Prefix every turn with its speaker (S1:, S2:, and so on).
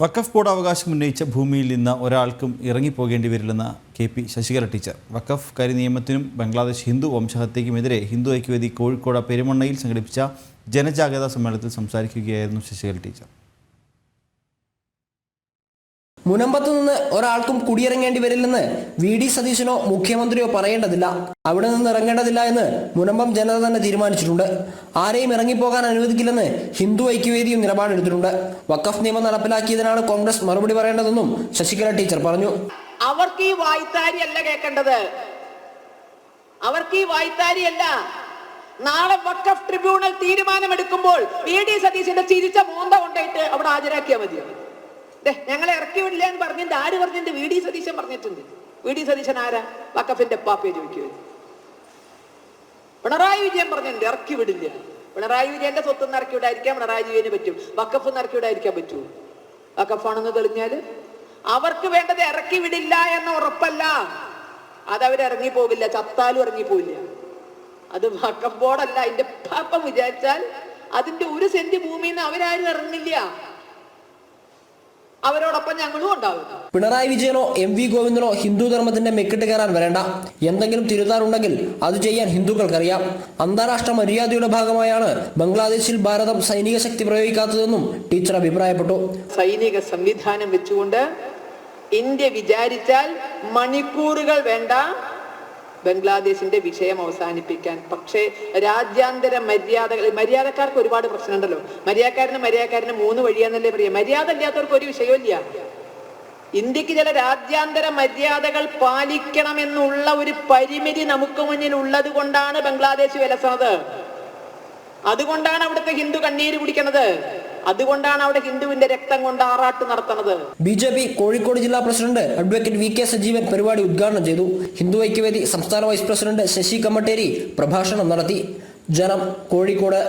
S1: വഖഫ് board അവകാശം ഉന്നയിച്ച ഭൂമിയിൽ നിന്ന് ഒരാൾക്കും ഇറങ്ങിപ്പോകേണ്ടി വരില്ലെന്ന കെ പി ശശികല ടീച്ചർ. വഖഫ് കരി നിയമത്തിനും ബംഗ്ലാദേശ് ഹിന്ദു വംശഹത്യയ്ക്കുമെതിരെ ഹിന്ദു ഐക്യവേദി കോഴിക്കോട് പെരുമണ്ണയിൽ സംഘടിപ്പിച്ച ജനജാഗ്രതാ സമ്മേളനത്തിൽ സംസാരിക്കുകയായിരുന്നു ശശികല ടീച്ചർ.
S2: മുനമ്പത്ത് നിന്ന് ഒരാൾക്കും കുടിയിറങ്ങേണ്ടി വരില്ലെന്ന് വി ഡി സതീശനോ മുഖ്യമന്ത്രിയോ പറയേണ്ടതില്ല. അവിടെ നിന്ന് ഇറങ്ങേണ്ടതില്ല എന്ന് മുനമ്പം ജനത തന്നെ തീരുമാനിച്ചിട്ടുണ്ട്. ആരെയും ഇറങ്ങിപ്പോകാൻ അനുവദിക്കില്ലെന്ന് ഹിന്ദു ഐക്യവേദിയും നിലപാടെടുത്തിട്ടുണ്ട്. വഖഫ് നിയമം നടപ്പിലാക്കിയതിനാണ് കോൺഗ്രസ് മറുപടി പറയേണ്ടതെന്നും ശശികല ടീച്ചർ പറഞ്ഞു.
S3: അവർക്ക് ഈ വായ്ത്താരി അല്ല കേൾക്കേണ്ടത്. അവർക്ക് ഈ വായ്ത്താരി അല്ല നാളെ വഖഫ് ട്രിബ്യൂണൽ തീരുമാനമെടുക്കുമ്പോൾ വി ഡി സതീശന്റെ ചിരിച്ച മോന്ത കൊണ്ടായിട്ട് അവിടെ ഹാജരാക്കിയാൽ മതി ദേ, ഞങ്ങളെ ഇറക്കി വിടില്ല എന്ന് പറഞ്ഞിട്ട് ആര് പറഞ്ഞിട്ട് വി ഡി സതീശൻ പറഞ്ഞിട്ടുണ്ട്. വി ഡി സതീശൻ ആരാ? വക്കഫിന്റെ പാപ്പയെ ചോദിക്കുക പിണറായി വിജയൻ പറഞ്ഞിട്ടുണ്ട് ഇറക്കി വിടില്ല പിണറായി വിജയന്റെ സ്വത്ത് ഇറക്കി വിടാതിരിക്കാൻ പിണറായി വിജയന് പറ്റും. വക്കഫ് ഇറക്കി വിടാതിരിക്കാൻ പറ്റൂ വക്കഫാണെന്ന് തെളിഞ്ഞാൽ? അവർക്ക് വേണ്ടത് ഇറക്കി വിടില്ല എന്ന ഉറപ്പല്ല. അതവരിറങ്ങി പോകില്ല ചത്താലും ഇറങ്ങി പോവില്ല അത് വക്കഫ് ബോർഡല്ല. അതിന്റെ പാപ്പം വിചാരിച്ചാൽ അതിന്റെ ഒരു സെന്റ് ഭൂമിയിൽ നിന്ന് അവരാരും ഇറങ്ങില്ല അവരോടൊപ്പം ഞങ്ങളും ഉണ്ടാവും.
S2: പിണറായി വിജയനോ എം വി ഗോവിന്ദനോ ഹിന്ദു ധർമ്മത്തിന്റെ മെക്കിട്ട് കയറാൻ വരേണ്ട. എന്തെങ്കിലും തിരുത്താറുണ്ടെങ്കിൽ അത് ചെയ്യാൻ ഹിന്ദുക്കൾക്കറിയാം. അന്താരാഷ്ട്ര മര്യാദയുടെ ഭാഗമായാണ് ബംഗ്ലാദേശിൽ ഭാരതം സൈനിക ശക്തി പ്രയോഗിക്കാത്തതെന്നും ടീച്ചർ അഭിപ്രായപ്പെട്ടു.
S3: സൈനിക സംവിധാനം വെച്ചുകൊണ്ട് ഇന്ത്യ വിചാരിച്ചാൽ മണിക്കൂറുകൾ വേണ്ട ബംഗ്ലാദേശിന്റെ വിഷയം അവസാനിപ്പിക്കാൻ. പക്ഷേ രാജ്യാന്തര മര്യാദകൾ മര്യാദക്കാർക്ക് ഒരുപാട് പ്രശ്നമുണ്ടല്ലോ. മര്യാദക്കാരന് മര്യാദക്കാരന് മൂന്ന് വഴിയാന്നല്ലേ പറയാ. മര്യാദ ഇല്ലാത്തവർക്ക് ഒരു വിഷയമില്ല ഇന്ത്യയ്ക്ക് ചില രാജ്യാന്തര മര്യാദകൾ പാലിക്കണമെന്നുള്ള ഒരു പരിമിതി നമുക്ക് മുന്നിൽ ഉള്ളത് കൊണ്ടാണ് ബംഗ്ലാദേശ് വിലസണത്. അതുകൊണ്ടാണ് അവിടുത്തെ ഹിന്ദു കണ്ണീര് കുടിക്കുന്നത്. അതുകൊണ്ടാണ് അവിടെ ഹിന്ദുവിന്റെ രക്തം കൊണ്ട് ആറാട്ട് നടത്തുന്നത്.
S2: ബി ജെ പി കോഴിക്കോട് ജില്ലാ president advocate V K Sajeevan പരിപാടി ഉദ്ഘാടനം ചെയ്തു. ഹിന്ദു ഐക്യവേദി സംസ്ഥാന വൈസ് പ്രസിഡന്റ് ശശി കമ്മട്ടേരി പ്രഭാഷണം നടത്തി. ജനം കോഴിക്കോട്